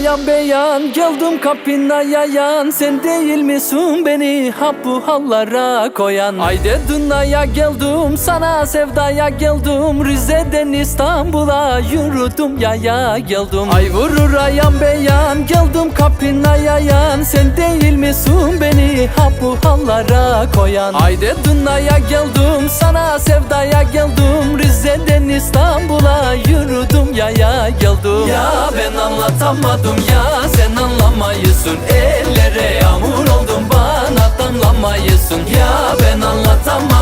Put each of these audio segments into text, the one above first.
beyan Geldim kapına yayan Sen değil misin beni ha bu hallara koyan? Ayde dünyaya geldim Sana sevdaya geldim. Rize'den İstanbul'a yürüdüm yaya geldim. Ay vurur ayağım beyan Geldim kapına yayan Sen değil misin beni ha bu hallara koyan? Ayde dünyaya geldim Sana sevdaya geldim. Rize'den İstanbul'a yürüdüm yaya geldim. Ya ben anlatamadım ya sen anlamayısın. Ellere yağmur oldum bana damlamayısın Ya ben anlatamadım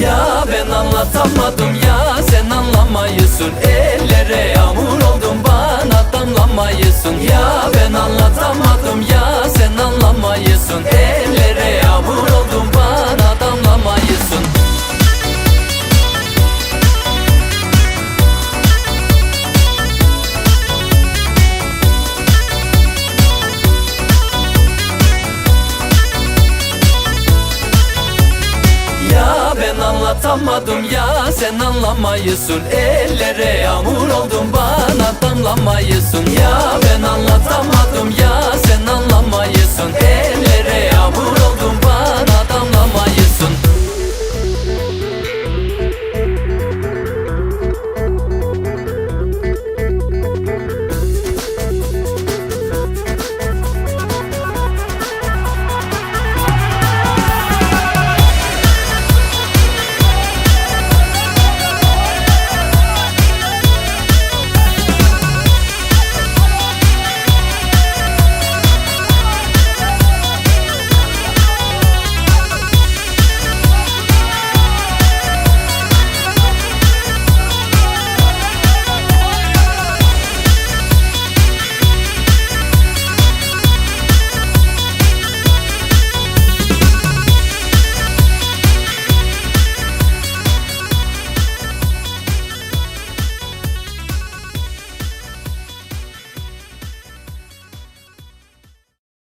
Ya ben anlatamadım ya sen anlamayısın. Ellere yağmur oldum atamadım ya. Sen anlamayısın. Ellere yağmur oldum bana Damlamayısın. Ya ben anlatamadım ya.